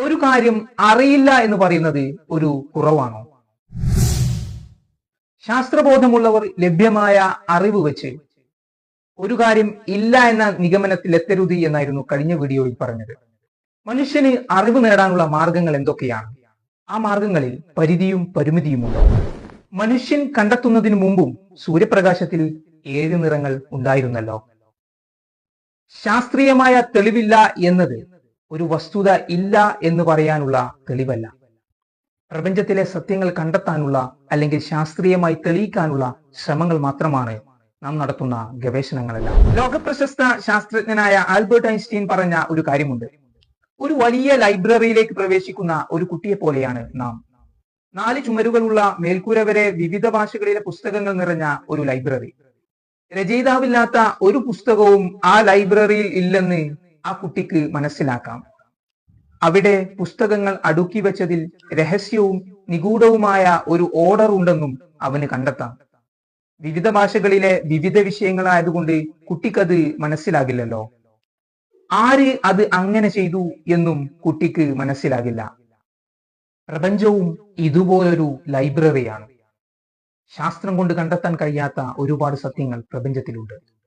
ഒരു കാര്യം അറിയില്ല എന്ന് പറയുന്നത് ഒരു കുറവാണോ? ശാസ്ത്രബോധമുള്ളവർ ലഭ്യമായ അറിവ് വെച്ച് ഒരു കാര്യം ഇല്ല എന്ന നിഗമനത്തിൽ എത്തരുത് എന്നായിരുന്നു കഴിഞ്ഞ വീഡിയോയിൽ പറഞ്ഞത്. മനുഷ്യന് അറിവ് നേടാനുള്ള മാർഗങ്ങൾ എന്തൊക്കെയാണ്? ആ മാർഗങ്ങളിൽ പരിധിയും പരിമിതിയുമുണ്ടോ മനുഷ്യൻ കണ്ടെത്തുന്നതിന് മുമ്പും സൂര്യപ്രകാശത്തിൽ ഏഴ് നിറങ്ങൾ ഉണ്ടായിരുന്നല്ലോ. ശാസ്ത്രീയമായ തെളിവില്ല എന്നത് ഒരു വസ്തുത ഇല്ല എന്ന് പറയാനുള്ള തെളിവല്ല. പ്രപഞ്ചത്തിലെ സത്യങ്ങൾ കണ്ടെത്താനുള്ള അല്ലെങ്കിൽ ശാസ്ത്രീയമായി തെളിയിക്കാനുള്ള ശ്രമങ്ങൾ മാത്രമാണ് നാം നടത്തുന്ന ഗവേഷണങ്ങളെല്ലാം. ലോകപ്രശസ്ത ശാസ്ത്രജ്ഞനായ ആൽബർട്ട് ഐൻസ്റ്റീൻ പറഞ്ഞ ഒരു കാര്യമുണ്ട്. ഒരു വലിയ ലൈബ്രറിയിലേക്ക് പ്രവേശിക്കുന്ന ഒരു കുട്ടിയെ പോലെയാണ് നാം. നാല് ചുമരുകളുള്ള മേൽക്കൂര വരെ വിവിധ ഭാഷകളിലെ പുസ്തകങ്ങൾ നിറഞ്ഞ ഒരു ലൈബ്രറി. രചയിതാവില്ലാത്ത ഒരു പുസ്തകവും ആ ലൈബ്രറിയിൽ ഇല്ലെന്ന് ആ കുട്ടിക്ക് മനസ്സിലാക്കാം. അവിടെ പുസ്തകങ്ങൾ അടുക്കി വെച്ചതിൽ രഹസ്യവും നിഗൂഢവുമായ ഒരു ഓർഡർ ഉണ്ടെന്നും അവന് കണ്ടെത്താം. വിവിധ ഭാഷകളിലെ വിവിധ വിഷയങ്ങളായതുകൊണ്ട് കുട്ടിക്കത് മനസ്സിലാകില്ലല്ലോ. ആര് അത് അങ്ങനെ ചെയ്തു എന്നും കുട്ടിക്ക് മനസ്സിലാകില്ല. പ്രപഞ്ചവും ഇതുപോലൊരു ലൈബ്രറിയാണ്. ശാസ്ത്രം കൊണ്ട് കണ്ടെത്താൻ കഴിയാത്ത ഒരുപാട് സത്യങ്ങൾ പ്രപഞ്ചത്തിലുണ്ട്.